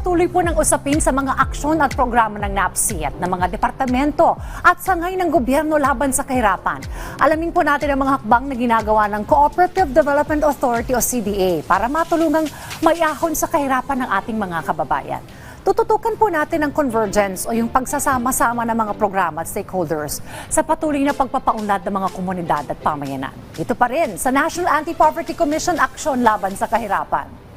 patuloy po ng usapin sa mga aksyon at programa ng NAPSI at ng mga departamento at sangay ng gobyerno laban sa kahirapan. Alamin po natin ang mga hakbang na ginagawa ng Cooperative Development Authority o CDA para matulungang mayahon sa kahirapan ng ating mga kababayan. Tututukan po natin ang convergence o yung pagsasama-sama ng mga programa at stakeholders sa patuloy na pagpapaunlad ng mga komunidad at pamayanan. Ito pa rin sa National Anti-Poverty Commission Action Laban sa Kahirapan.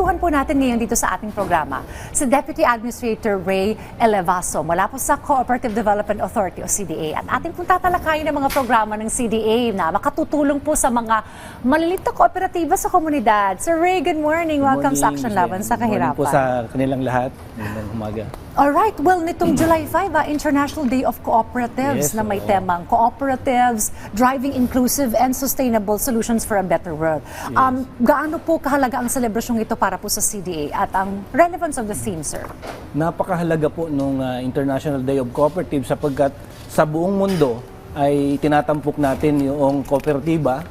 Makakakwentuhan po natin ngayon dito sa ating programa si Deputy Administrator Ray Elevaso mula po sa Cooperative Development Authority o CDA. At ating pong tatalakayin ang mga programa ng CDA na makatutulong po sa mga maliliit na kooperatiba sa komunidad. Sir Ray, good morning. Welcome sa Action Laban sa Good morning Kahirapan. po sa kanilang lahat. Magandang umaga. Alright, well, nitong July 5, ah, International Day of Cooperatives Yes, na may oo. temang Cooperatives, Driving Inclusive and Sustainable Solutions for a Better World. Um, gaano po kahalaga ang selebrasyong ito para po sa CDA at ang relevance of the theme, sir? Napakahalaga po nung ah, International Day of Cooperative sapagkat sa buong mundo ay tinatampok natin yung kooperatiba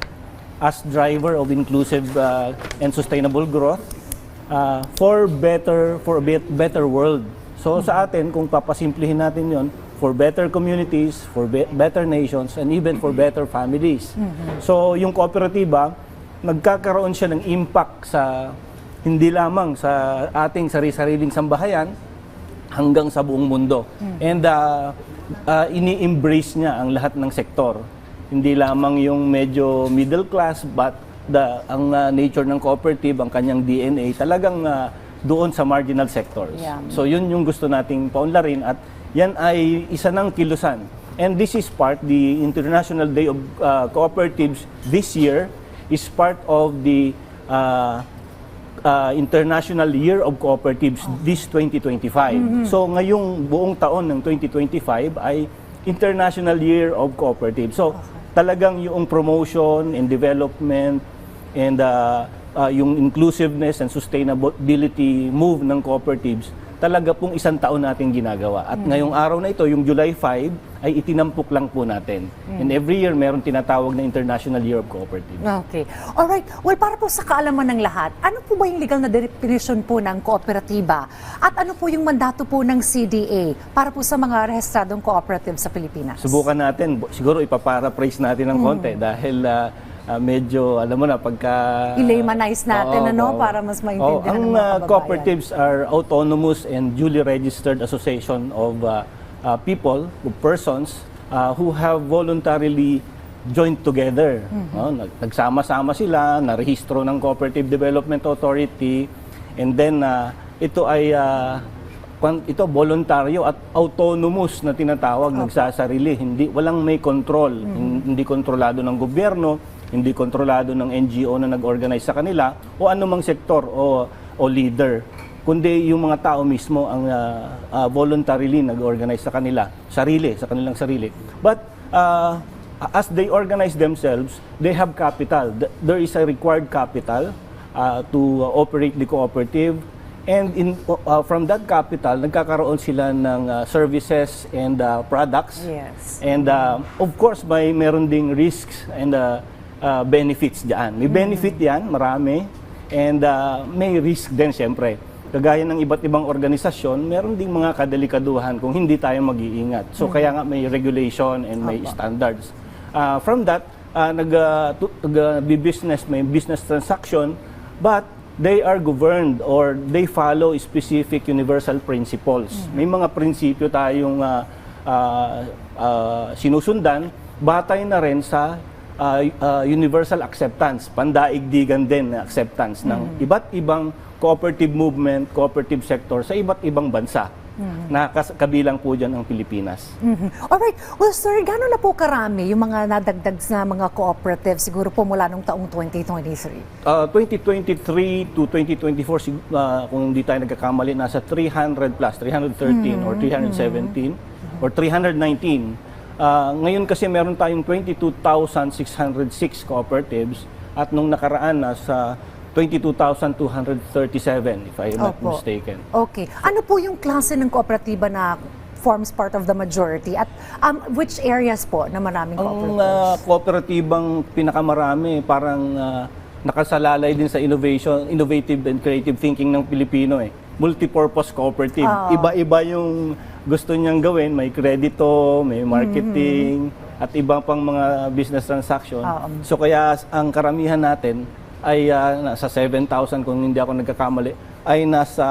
as driver of inclusive ah, and sustainable growth ah, for better for a bet- better world. So sa atin kung papasimplihin natin 'yon for better communities, for be- better nations and even for better families. So yung kooperatiba nagkakaroon siya ng impact sa hindi lamang sa ating sari-sariling sambahayan hanggang sa buong mundo. And uh, uh, ini-embrace niya ang lahat ng sektor. Hindi lamang yung medyo middle class but the ang uh, nature ng cooperative, ang kanyang DNA talagang uh, doon sa marginal sectors. Yeah. So yun yung gusto nating paunlarin at yan ay isa ng kilusan. And this is part, the International Day of uh, Cooperatives this year is part of the uh, uh, International Year of Cooperatives this 2025. So ngayong buong taon ng 2025 ay International Year of Cooperatives. So talagang yung promotion and development and uh, uh, yung inclusiveness and sustainability move ng cooperatives talaga pong isang taon natin ginagawa. At ngayong araw na ito, yung July 5, ay itinampok lang po natin. And every year, meron tinatawag na International Year of Cooperatives. Okay. Alright. Well, para po sa kaalaman ng lahat, ano po ba yung legal na definition po ng kooperatiba? At ano po yung mandato po ng CDA para po sa mga rehistradong cooperative sa Pilipinas? Subukan natin, siguro ipaparaphrase natin ng konti dahil ah, ah, medyo, alam mo na, pagka... I-laymanize natin, Oo, ano, oo. para mas maintindihan Oo, ang ng mga kababayan. cooperatives are autonomous and duly registered association of ah, ah, people, of persons, ah, who have voluntarily joined together. Mm-hmm. No, nag- nagsama-sama sila, narehistro ng Cooperative Development Authority, and then ah, ito ay kwan- ito voluntaryo at autonomous na tinatawag nagsasarili hindi walang may control Hin- hindi kontrolado ng gobyerno hindi kontrolado ng NGO na nag-organize sa kanila o anumang sektor o o leader kundi yung mga tao mismo ang ah, ah, voluntarily nag-organize sa kanila sarili sa kanilang sarili but ah, as they organize themselves they have capital Th- there is a required capital uh, to uh, operate the cooperative. And in, uh, from that capital, nagkakaroon sila ng uh, services and uh, products. Yes. And uh, of course, may meron ding risks and uh, uh, benefits diyan. May benefit yan, marami. And uh, may risk din, siyempre. Kagaya ng iba't ibang organisasyon, meron ding mga kadelikaduhan kung hindi tayo mag-iingat. So kaya nga may regulation and may standards. Uh, from that, uh, nag, uh, tu- nag, uh, business, may business transaction, but they are governed or they follow specific universal principles. May mga prinsipyo tayong uh, uh, uh, sinusundan, batay na rin sa uh, uh, universal acceptance, pandaigdigan din na acceptance ng iba't ibang cooperative movement, cooperative sector sa iba't ibang bansa. Na kas- kabilang po dyan ang Pilipinas. Mhm. Alright. Well, sir, gano'n na po karami yung mga nadagdag na mga cooperative siguro po mula nung taong 2023? Uh, 2023 to 2024, sig- uh, kung hindi tayo nagkakamali, nasa 300 plus, 313 or 317 or 319. Uh, ngayon kasi meron tayong 22,606 cooperatives at nung nakaraan nasa 22,237 if I am not Opo. mistaken. Okay. Ano po yung klase ng kooperatiba na forms part of the majority. At um, which areas po na maraming Ang cooperatives? uh, kooperatibang pinakamarami parang uh, nakasalalay din sa innovation, innovative and creative thinking ng Pilipino eh. Multipurpose cooperative. Oo. Iba-iba yung gusto niyang gawin, may kredito, may marketing, at iba pang mga business transaction. Oo. So kaya ang karamihan natin ay uh, nasa 7,000 kung hindi ako nagkakamali ay nasa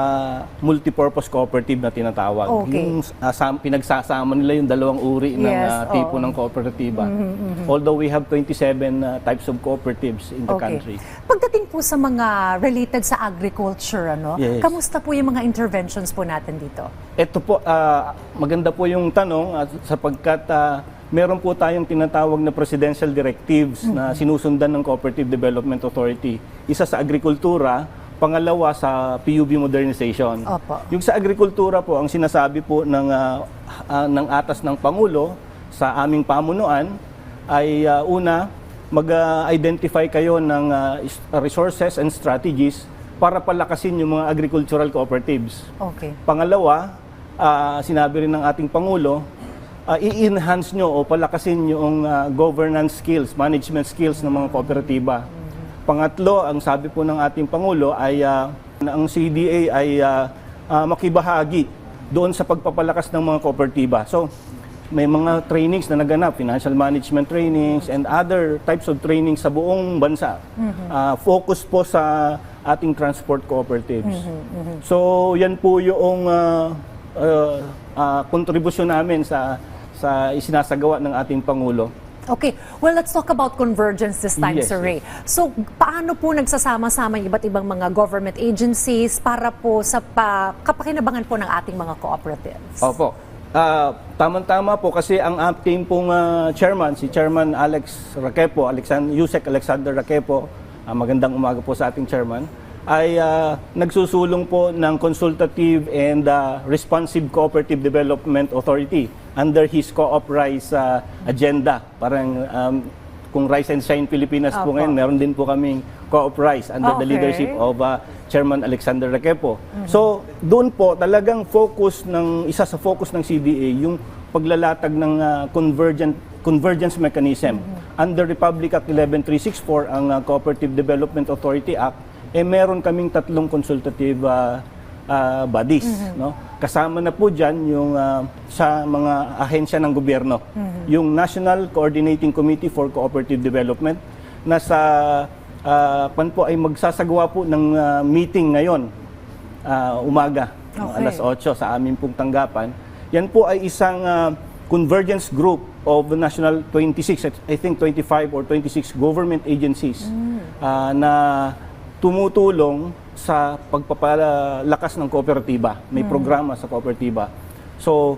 multipurpose cooperative na tinatawag. Okay. Yung uh, sam- pinagsasama nila yung dalawang uri ng Yes, uh, tipo. Mm-hmm, ng kooperatiba. Although we have 27 uh, types of cooperatives in the country. Pagdating po sa mga related sa agriculture, ano, Yes. kamusta po yung mga interventions po natin dito? Ito po, ah, maganda po yung tanong at sapagkat ah, meron po tayong tinatawag na presidential directives na sinusundan ng Cooperative Development Authority. Isa sa agrikultura, pangalawa sa PUB modernization. Opo. Yung sa agrikultura po, ang sinasabi po ng, ah, ah, ng atas ng Pangulo sa aming pamunuan ay ah, una, mag-identify kayo ng is- resources and strategies para palakasin yung mga agricultural cooperatives. Okay. Pangalawa, ah, sinabi rin ng ating Pangulo, ah, i-enhance nyo o palakasin yung ah, governance skills, management skills ng mga kooperatiba. Pangatlo, ang sabi po ng ating Pangulo ay na ang CDA ay ah, ah, makibahagi doon sa pagpapalakas ng mga kooperatiba. So, may mga trainings na naganap, financial management trainings and other types of trainings sa buong bansa. Ah, focus po sa ating transport cooperatives. So, yan po yung uh, uh, uh, kontribusyon namin sa sa isinasagawa ng ating Pangulo. Okay. Well, let's talk about convergence this time, Yes, Sir Ray. So, paano po nagsasama-sama yung iba't ibang mga government agencies para po sa pa, kapakinabangan po ng ating mga cooperatives? Opo. Ah, tama-tama po kasi ang ating pong ah, chairman, si Chairman Alex Raquepo, Alexander, Yusek Alexander Raquepo, ah, magandang umaga po sa ating chairman, ay ah, nagsusulong po ng Consultative and ah, Responsive Cooperative Development Authority under his Co-op Rise ah, agenda. Parang um, kung Rise and Shine Pilipinas po Opo. ngayon, meron din po kaming Co-op Rise under the Okay. leadership of uh, Chairman Alexander Requepo. So, doon po talagang focus ng isa sa focus ng CDA yung paglalatag ng uh, convergent convergence mechanism. Under Republic Act 11364 ang uh, Cooperative Development Authority Act eh meron kaming tatlong consultative uh, uh, bodies, no? Kasama na po diyan yung uh, sa mga ahensya ng gobyerno. Yung National Coordinating Committee for Cooperative Development na sa uh, pan po ay magsasagawa po ng uh, meeting ngayon ah, umaga, no, Okay. alas 8 sa aming pong tanggapan. Yan po ay isang ah, convergence group of the national 26, I think 25 or 26 government agencies ah, na tumutulong sa pagpapalakas ng kooperatiba. May programa sa kooperatiba. So,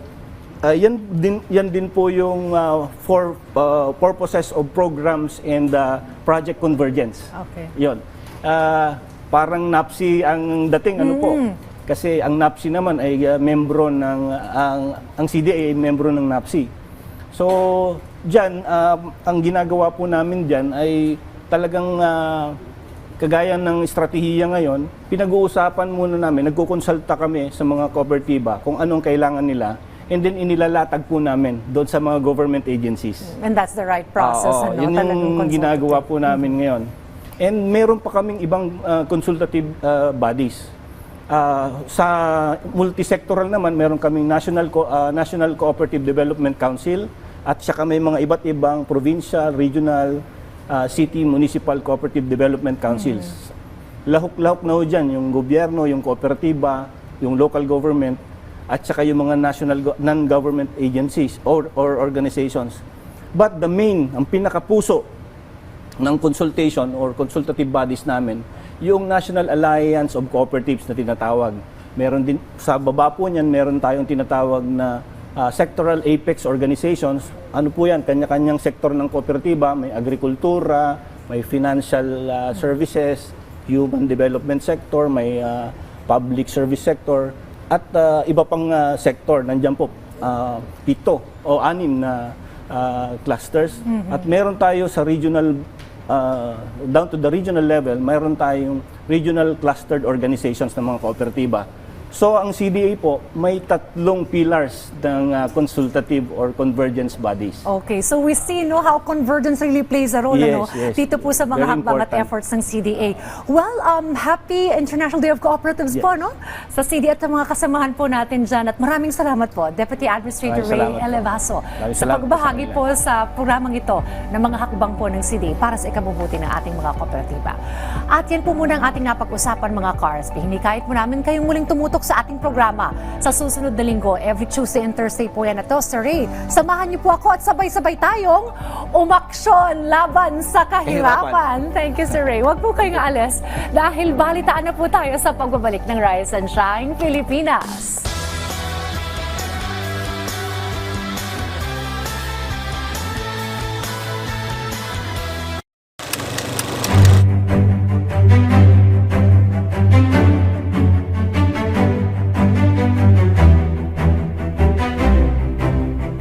ah, yan din yan din po yung ah, for ah, purposes of programs and ah, project convergence. Okay. Yon. Ah, parang NAPSI ang dating ano po. Kasi ang NAPSI naman ay ah, membro ng ang ang CDA ay membro ng NAPSI. So, diyan ang ginagawa po namin diyan ay talagang ah, kagaya ng estratehiya ngayon, pinag-uusapan muna namin, nagkukonsulta kami sa mga kooperatiba kung anong kailangan nila and then inilalatag po namin doon sa mga government agencies. And that's the right process, Oo, ano? yun yung ginagawa po namin ngayon. And meron pa kaming ibang uh, consultative uh, bodies. Uh, sa multisectoral naman, meron kaming National Co- uh, National Cooperative Development Council at saka may mga iba't ibang provincial, regional, uh, city, municipal cooperative development councils. Lahok-lahok na ho dyan, yung gobyerno, yung kooperatiba, yung local government, at saka yung mga national go- non-government agencies or, or organizations. But the main, ang pinakapuso ng consultation or consultative bodies namin, yung National Alliance of Cooperatives na tinatawag. Meron din, sa baba po niyan, meron tayong tinatawag na ah, sectoral apex organizations. Ano po yan? Kanya-kanyang sektor ng kooperatiba. May agrikultura, may financial ah, services, human development sector, may ah, public service sector, at ah, iba pang ah, sector. Nandiyan po, ah, pito o anim na ah, clusters. At meron tayo sa regional uh, down to the regional level, mayroon tayong regional clustered organizations ng mga kooperatiba. So ang CDA po, may tatlong pillars ng uh, consultative or convergence bodies. Okay, so we see no how convergence really plays a role Yes, ano yes. dito po sa mga hakbang at efforts ng CDA. Well, um happy International Day of Cooperatives Yeah. po no sa CDA at mga kasamahan po natin diyan at maraming salamat po Deputy Administrator Maraming Ray. Elevaso sa salamat po sa pagbahagi po sa programang ito ng mga hakbang po ng CDA para sa ikabubuti ng ating mga kooperatiba. At yan po muna ang ating napag-usapan mga cars. Hinikayat po namin kayong muling tumutok sa ating programa sa susunod na linggo. Every Tuesday and Thursday po yan. At to, Sir Ray, samahan niyo po ako at sabay-sabay tayong umaksyon laban sa kahirapan. Thank you, Sir Ray. Huwag po kayong aalis dahil balitaan na po tayo sa pagbabalik ng Rise and Shine Pilipinas.